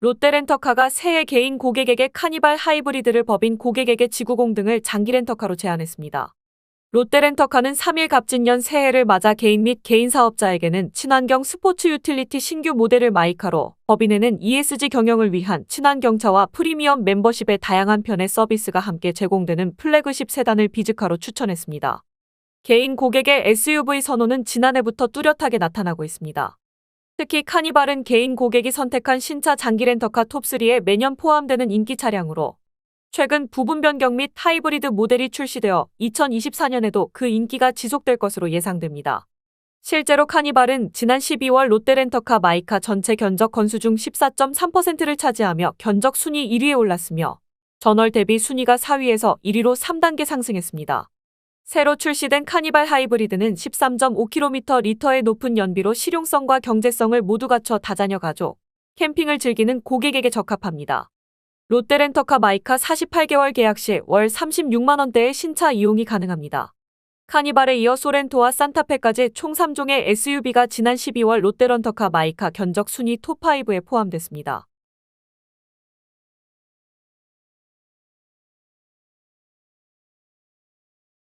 롯데렌터카가 새해 개인 고객에게 카니발 하이브리드를 법인 고객에게 지구공 등을 장기 렌터카로 제안했습니다. 롯데렌터카는 3일 갑진년 새해를 맞아 개인 및 개인 사업자에게는 친환경 스포츠 유틸리티 신규 모델을 마이카로, 법인에는 ESG 경영을 위한 친환경차와 프리미엄 멤버십의 다양한 편의 서비스가 함께 제공되는 플래그십 세단을 비즈카로 추천했습니다. 개인 고객의 SUV 선호는 지난해부터 뚜렷하게 나타나고 있습니다. 특히 카니발은 개인 고객이 선택한 신차 장기 렌터카 톱3에 매년 포함되는 인기 차량으로 최근 부분 변경 및 하이브리드 모델이 출시되어 2024년에도 그 인기가 지속될 것으로 예상됩니다. 실제로 카니발은 지난 12월 롯데렌터카 마이카 전체 견적 건수 중 14.3%를 차지하며 견적 순위 1위에 올랐으며 전월 대비 순위가 4위에서 1위로 3단계 상승했습니다. 새로 출시된 카니발 하이브리드는 13.5km 리터의 높은 연비로 실용성과 경제성을 모두 갖춰 다자녀 가족, 캠핑을 즐기는 고객에게 적합합니다. 롯데렌터카 마이카 48개월 계약 시 월 36만원대의 신차 이용이 가능합니다. 카니발에 이어 소렌토와 산타페까지 총 3종의 SUV가 지난 12월 롯데렌터카 마이카 견적 순위 톱5에 포함됐습니다.